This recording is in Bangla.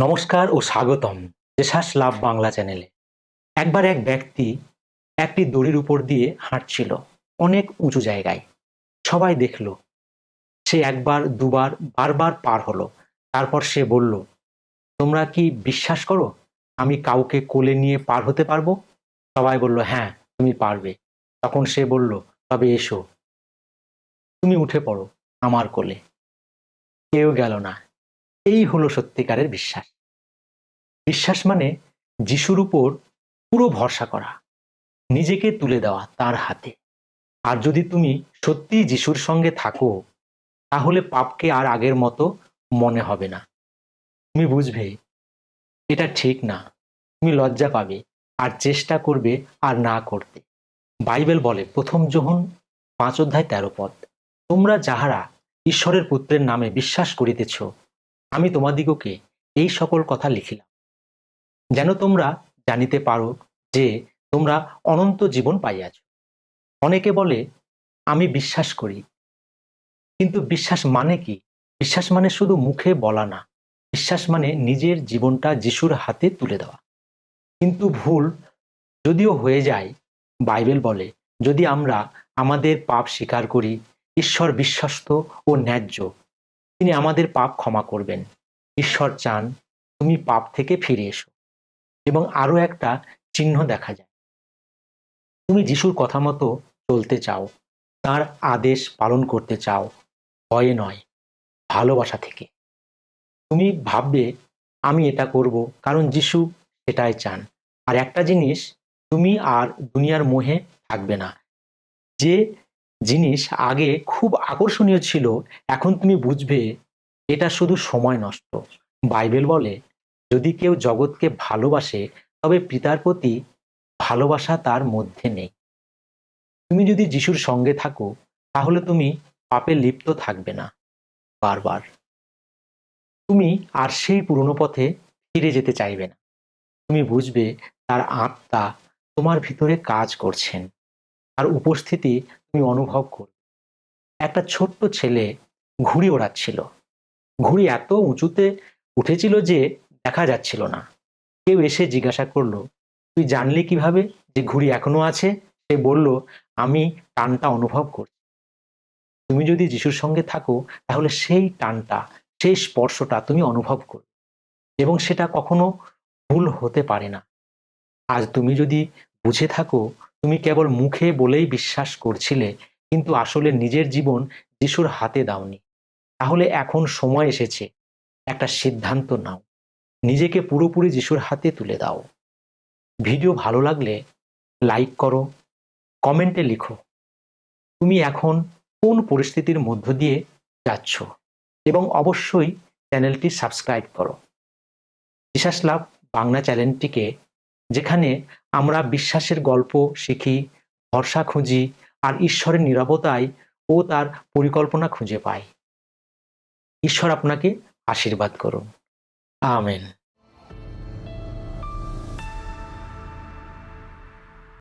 নমস্কার ও স্বাগতম দেশাস লাভ বাংলা চ্যানেলে। একবার এক ব্যক্তি একটি দড়ির উপর দিয়ে হাঁটছিল অনেক উঁচু জায়গায়। সবাই দেখল, সে একবার, দুবার, বারবার পার হলো। তারপর সে বলল, তোমরা কি বিশ্বাস করো, আমি কাউকে কোলে নিয়ে পার হতে পারব? সবাই বলল হ্যাঁ তুমি পারবে। তখন সে বলল, তবে এসো, তুমি উঠে পড়ো আমার কোলে। কেউ গেল না। এই হলো সত্যিকারের বিশ্বাস। বিশ্বাস মানে যিশুর উপর পুরো ভরসা করা, নিজেকে তুলে দেওয়া তার হাতে। আর যদি তুমি সত্যিই যিশুর সঙ্গে থাকো, তাহলে পাপকে আর আগের মতো মনে হবে না। তুমি বুঝবে, এটা ঠিক না। তুমি লজ্জা পাবে আর চেষ্টা করবে আর না করতে। বাইবেল বলে, প্রথম যোহন পাঁচ অধ্যায় তেরো পদ, তোমরা যাহারা ঈশ্বরের পুত্রের নামে বিশ্বাস করিতেছ, আমি তোমাদিগকে এই সকল কথা লিখিলাম। যেন তোমরা জানিতে পারো যে তোমরা অনন্ত জীবন পাইয়াছ। অনেকে বলে, আমি বিশ্বাস করি। কিন্তু বিশ্বাস মানে কি? বিশ্বাস মানে শুধু মুখে বলা না। বিশ্বাস মানে নিজের জীবনটা যিশুর হাতে তুলে দেওয়া। কিন্তু ভুল যদিও হয়ে যায়, বাইবেল বলে, যদি আমরা আমাদের পাপ স্বীকার করি, ঈশ্বর বিশ্বস্ত ও ন্যায্য, তিনি আমাদের পাপ ক্ষমা করবেন। ঈশ্বর চান তুমি পাপ থেকে ফিরে এসো। এবং আরও একটা চিহ্ন দেখা যায়। তুমি যিশুর কথা মতো চলতে চাও, তার আদেশ পালন করতে চাও, ভয়ে নয়, ভালোবাসা থেকে। তুমি ভাববে, আমি এটা করব, কারণ যিশু সেটাই চান। আর একটা জিনিস, তুমি আর দুনিয়ার মোহে থাকবে না। যে জিনিস আগে খুব আকর্ষণীয় ছিল, এখন তুমি বুঝবে, এটা শুধু সময় নষ্ট। বাইবেল বলে যদি কেউ জগৎকে ভালোবাসে, তবে পিতার প্রতি ভালোবাসা তার মধ্যে নেই। তুমি যদি যিশুর সঙ্গে থাকো, তাহলে তুমি পাপে লিপ্ত থাকবে না। বারবার। তুমি আর সেই পুরনো পথে ফিরে যেতে চাইবে না। তুমি বুঝবে তার আত্মা তোমার ভিতরে কাজ করছেন। আর উপস্থিতি তুমি অনুভব করবে। একটা ছোট্ট ছেলে ঘুড়ি ওড়াচ্ছিল। ঘুড়ি এত উঁচুতে উঠেছিল যে দেখা যাচ্ছিল না। কেউ এসে জিজ্ঞাসা করল, তুই জানলি কীভাবে যে ঘুড়ি এখনও আছে? সে বলল, আমি টানটা অনুভব করছি। তুমি যদি যিশুর সঙ্গে থাকো, তাহলে সেই টানটা, সেই স্পর্শটা তুমি অনুভব করবে এবং সেটা কখনো ভুল হতে পারে না। আজ তুমি যদি বুঝে থাকো, তুমি কেবল মুখে বলেই বিশ্বাস করছিলে, কিন্তু আসলে নিজের জীবন যিশুর হাতে দাওনি। তাহলে এখন সময় এসেছে। একটা সিদ্ধান্ত নাও। নিজেকে পুরোপুরি যিশুর হাতে তুলে দাও। ভিডিও ভালো লাগলে লাইক করো, কমেন্টে লিখো, তুমি এখন কোন পরিস্থিতির মধ্য দিয়ে যাচ্ছ? এবং অবশ্যই চ্যানেলটি সাবস্ক্রাইব করো। বিশ্বাস লাভ বাংলা চ্যানেলটিকে, যেখানে আমরা বিশ্বাসের গল্প শিখি, ভরসা খুঁজি আর ঈশ্বরের নিরবতায় ও তার পরিকল্পনা খুঁজে পাই। ঈশ্বর আপনাকে আশীর্বাদ করুন। amén.